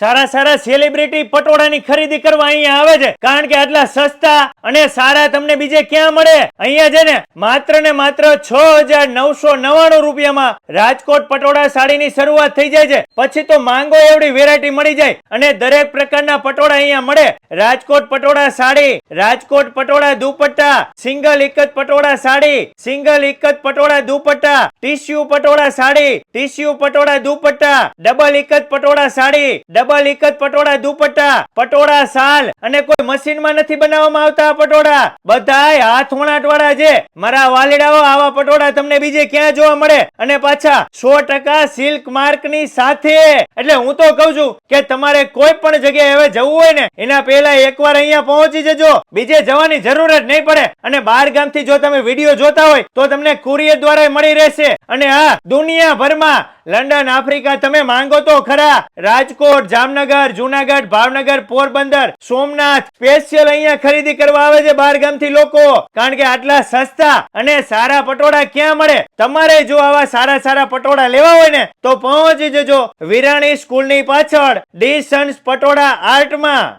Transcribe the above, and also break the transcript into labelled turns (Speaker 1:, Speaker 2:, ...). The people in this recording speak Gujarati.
Speaker 1: સારા સારા સેલિબ્રિટી પટોળાની ખરીદી કરવા અહીંયા આવે છે. કારણ કે આટલા સસ્તા અને સારા તમને બીજે ક્યાં મળે? અહીંયા છે ને, માત્ર ને માત્ર છ હજાર નવસો નવાણું રૂપિયામાં રાજકોટ પટોળા સાડીની શરૂઆત થઈ જાય છે. પછી તો માંગો એવડી વેરાયટી મળી જાય અને દરેક પ્રકારના પટોળા અહીંયા મળે. રાજકોટ પટોળા સાડી, રાજકોટ પટોળા દુપટ્ટા, સિંગલ જ પટોળા સાડી, સિંગલ જ patola dupatta tissue patola sari tissue patola dupatta, double જ પટોળા સાડી ડબલ એક પટોળા દુપટ્ટા, પટોળા સાલ અને કોઈ મશીનમાં નથી બનાવવામાં આવતા પટોળા. બધાય હાથ વણાટ વાળા છે. મારા વાલીડાઓ આવા પટોળા તમને બીજે ક્યાં જોવા મળે? અને પાછા સો ટકા સિલ્ક માર્કની સાથે. એટલે હું તો કઉ છું કે તમારે કોઈ પણ જગ્યાએ હવે જવું હોય ને, એના પહેલા એકવાર અહીંયા પહોંચી જજો. બીજે જવાની જરૂર જ નહીં પડે. અને બાર ગામથી જો તમે વીડિયો જોતા હોય, તો તમને કુરિયર દ્વારા મળી રહેશે. અને હા, દુનિયાભરમાં લંડન, આફ્રિકા, તમે માંગો તો ખરા. રાજકોટ, જામનગર, જુનાગઢ, ભાવનગર, પોરબંદર, સોમનાથ સ્પેશિયલ અહીંયા ખરીદી કરવા આવે છે બાર ગામથી લોકો. કારણ કે આટલા સસ્તા અને સારા પટોળા ક્યાં મળે? તમારે જો આવા સારા સારા પટોળા લેવા હોય ને, તો પહોંચી જજો વિરાણી સ્કૂલની પાછળ ડી સન્સ પટોળા આર્ટમાં.